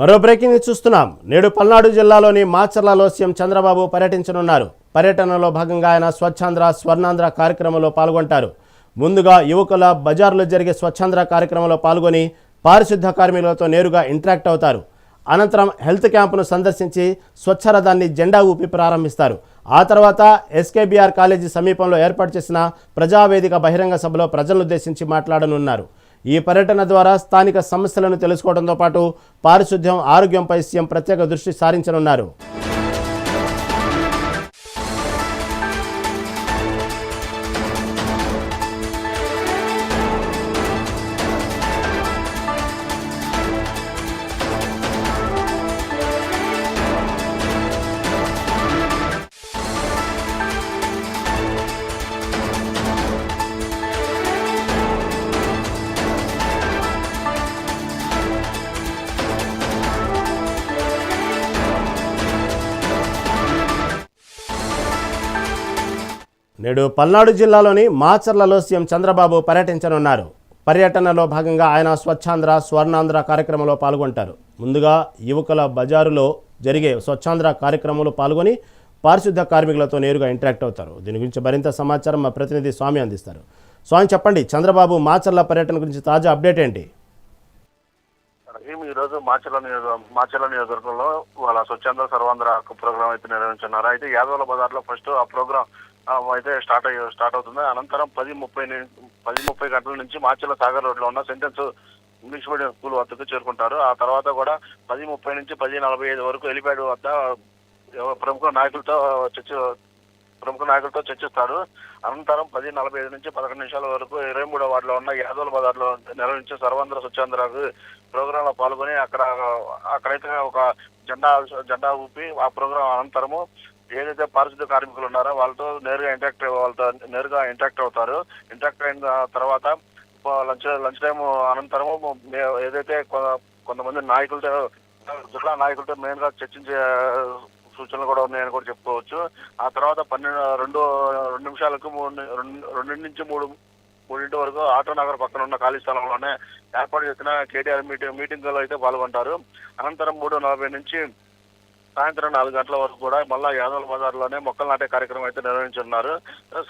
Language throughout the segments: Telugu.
మరో బ్రేకింగ్ చూస్తున్నాం. నేడు పల్నాడు జిల్లాలోని మాచర్లలో సీఎం చంద్రబాబు పర్యటించనున్నారు. పర్యటనలో భాగంగా ఆయన స్వచ్ఛాంధ్ర స్వర్ణాంధ్ర కార్యక్రమంలో పాల్గొంటారు. ముందుగా యువకుల బజార్లో జరిగే స్వచ్ఛాంధ్ర కార్యక్రమంలో పాల్గొని పారిశుద్ధ కార్మికులతో నేరుగా ఇంటరాక్ట్ అవుతారు. అనంతరం హెల్త్ క్యాంపును సందర్శించి స్వచ్ఛరథాన్ని జెండా ఊపి ప్రారంభిస్తారు. ఆ తర్వాత ఎస్కేబీఆర్ కాలేజీ సమీపంలో ఏర్పాటు చేసిన ప్రజావేదిక బహిరంగ సభలో ప్రజలనుద్దేశించి మాట్లాడనున్నారు. ఈ పర్యటన ద్వారా స్థానిక సమస్యలను తెలుసుకోవడంతో పాటు పారిశుద్ధ్యం ఆరోగ్యంపై సీఎం ప్రత్యేక దృష్టి సారించనున్నారు. నేడు పల్నాడు జిల్లాలోని మాచర్లలో సీఎం చంద్రబాబు పర్యటించనున్నారు. పర్యటనలో భాగంగా ఆయన స్వచ్ఛాంధ్ర స్వర్ణాంధ్ర కార్యక్రమంలో పాల్గొంటారు. ముందుగా యువకుల బజారులో జరిగే స్వచ్ఛాంధ్ర కార్యక్రమంలో పాల్గొని పారిశుద్ధ కార్మికులతో నేరుగా ఇంటరాక్ట్ అవుతారు. దీని గురించి మరింత సమాచారం మా ప్రతినిధి స్వామి అందిస్తారు. స్వామి చెప్పండి చంద్రబాబు మాచర్ల పర్యటన గురించి తాజా అప్డేట్ ఏంటి? ఈ రోజు మాచర్ల నియోజక మాచర్ల నియోజకవర్గంలో వాళ్ళ స్వచ్ఛంద సర్వాంధ్ర ప్రోగ్రామ్ అయితే నిర్వహించున్నారు అయితే యాదవుల బజార్లో ఫస్ట్ ఆ ప్రోగ్రామ్ అయితే స్టార్ట్ అయ్యి స్టార్ట్ అవుతుంది. అనంతరం పది ముప్పై పది ముప్పై గంటల నుంచి మాచర్ల సాగర్ రోడ్లో ఉన్న సెంటెన్స్ ఇంగ్లీష్ మీడియం స్కూల్ వద్దకు చేరుకుంటారు. ఆ తర్వాత కూడా పది ముప్పై నుంచి పది నలభై ఐదు వరకు ఎలిపాడు వద్ద ప్రముఖ నాయకులతో చర్చ ప్రముఖ నాయకులతో చర్చిస్తారు. అనంతరం పది నలభై ఐదు నుంచి పదకొండు నిమిషాల వరకు ఇరవై మూడో వార్డులో ఉన్న యాదవుల బజార్లో నిర్వహించే సర్వాంధ్ర స్వచ్ఛాంధ్రకు ప్రోగ్రామ్లో పాల్గొని అక్కడ అక్కడైతే ఒక జెండా జెండా ఊపి ఆ ప్రోగ్రాం అనంతరము ఏదైతే పారిశుద్ధ కార్మికులు ఉన్నారో వాళ్ళతో నేరుగా ఇంటరాక్ట్ వాళ్ళతో నేరుగా ఇంటరాక్ట్ అవుతారు. ఇంటరాక్ట్ అయిన తర్వాత లంచ్ లంచ్ టైం అనంతరము ఏదైతే కొ- కొంతమంది నాయకులతో జిల్లా నాయకులతో మెయిన్గా చర్చించే సూచనలు కూడా ఉన్నాయని కూడా చెప్పుకోవచ్చు. ఆ తర్వాత పన్నెండు రెండు రెండు నిమిషాలకు మూడు రెండు రెండు నుంచి మూడు మూడింటి వరకు ఆటో నగర్ పక్కన ఉన్న ఖాళీ స్థలంలోనే ఏర్పాటు చేసిన కేటీఆర్ మీటింగ్ మీటింగ్లో అయితే పాల్గొంటారు. అనంతరం మూడు నలభై నుంచి సాయంత్రం నాలుగు గంటల వరకు కూడా మళ్ళా యాదవల బజార్లోనే మొక్కలు నాటే కార్యక్రమం అయితే నిర్వహించున్నారు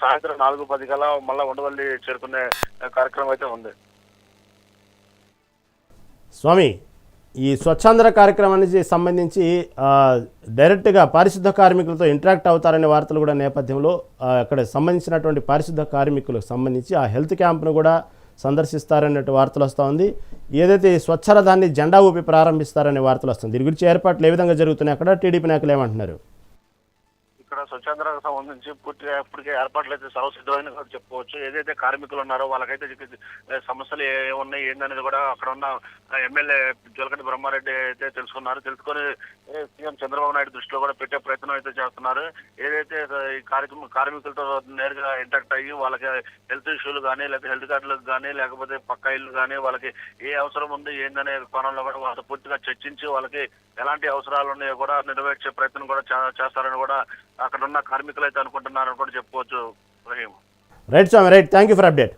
సాయంత్రం నాలుగు పది కల మళ్ళా ఉండవల్లి చేరుకునే కార్యక్రమం అయితే ఉంది. స్వామి ఈ స్వచ్ఛాంధ్ర కార్యక్రమానికి సంబంధించి డైరెక్ట్గా పారిశుద్ధ కార్మికులతో ఇంటరాక్ట్ అవుతారనే వార్తలు కూడా నేపథ్యంలో అక్కడ సంబంధించినటువంటి పారిశుద్ధ కార్మికులకు సంబంధించి ఆ హెల్త్ క్యాంప్ను కూడా సందర్శిస్తారన్నట్టు వార్తలు వస్తూ ఉంది. ఏదైతే ఈ స్వచ్ఛరథాన్ని జెండా ఊపి ప్రారంభిస్తారనే వార్తలు వస్తుంది దీని గురించి ఏర్పాట్లు ఏ విధంగా జరుగుతున్నాయి అక్కడ టీడీపీ నాయకులు ఏమంటున్నారు? స్వచ్ఛంద్రకు సంబంధించి పూర్తిగా ఇప్పటికే ఏర్పాట్లు అయితే సర్వ చెప్పుకోవచ్చు. ఏదైతే కార్మికులు ఉన్నారో వాళ్ళకైతే సమస్యలు ఏమున్నాయి ఉన్నాయి ఏందనేది కూడా అక్కడ ఉన్న ఎమ్మెల్యే జోలకంటి బ్రహ్మారెడ్డి అయితే తెలుసుకున్నారు. తెలుసుకొని సీఎం చంద్రబాబు నాయుడు దృష్టిలో కూడా పెట్టే ప్రయత్నం అయితే చేస్తున్నారు. ఏదైతే ఈ కార్యక్రమం కార్మికులతో నేరుగా ఇంటరాక్ట్ అయ్యి వాళ్ళకి హెల్త్ ఇష్యూలు కానీ లేకపోతే హెల్త్ కార్డులకు కానీ లేకపోతే పక్కా ఇల్లు కానీ వాళ్ళకి ఏ అవసరం ఉంది ఏందనే కోణంలో కూడా వాళ్ళతో పూర్తిగా చర్చించి వాళ్ళకి ఎలాంటి అవసరాలు ఉన్నాయో కూడా నెరవేర్చే ప్రయత్నం కూడా చేస్తారని కూడా అక్కడ ఉన్న కార్మికులు అయితే అనుకుంటున్నారని కూడా చెప్పుకోవచ్చు Rahim right Swami right. Thank you for update